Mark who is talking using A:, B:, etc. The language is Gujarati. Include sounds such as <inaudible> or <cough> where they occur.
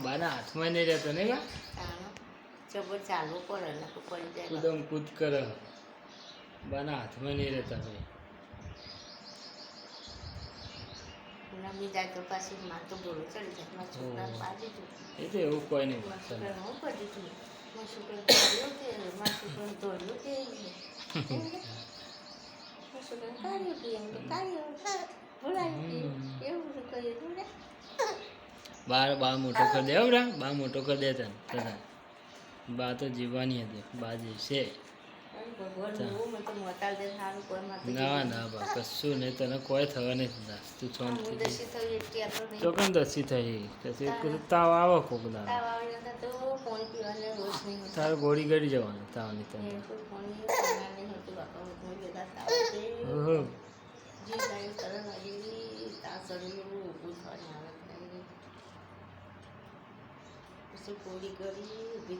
A: બાના હાથમાં નહીં રહેતો નહીં બા
B: ચાલો ચાલવું પડે ને પડી જાય.
A: કૂદમ કૂદ કરે. બાના હાથમાં નહીં રહેતા ભાઈ
B: રમી જાય તો પાછી માં તો બોલો ચડી જાય મારા છોકરા પાડી દીધું.
A: એ તો એવું કોઈ નહીં
B: મારા
A: ચાલે.
B: છોકરાને હું કરી દીધું? મારા કે છોકરાને દોડ્યો કે? મારા છોકરાને કાઢ્યો કે એમ તો <laughs> કાઢ્યો હા, ભૂલાયું કે
A: હમ.
B: એવું બધું કરી દીધું ને
A: બાર બા મોટો કરી દે. બરા બા મોટો કરી દે તને તને. બા તો જીવવાની હતી બા જીવશે ના ના બા કશું નહીં તને કોઈ થવા નહીં થતા તું
B: છો
A: શાંતિ
B: દસી થયું એટલે કહેતો નહીં.
A: ચોકન દસી થઈ. પછી તાવ. આવે કોક
B: હોતા
A: તારે ગોળી ગળી જવાનું તાવની તને.
B: એ પછી ગોળી કરી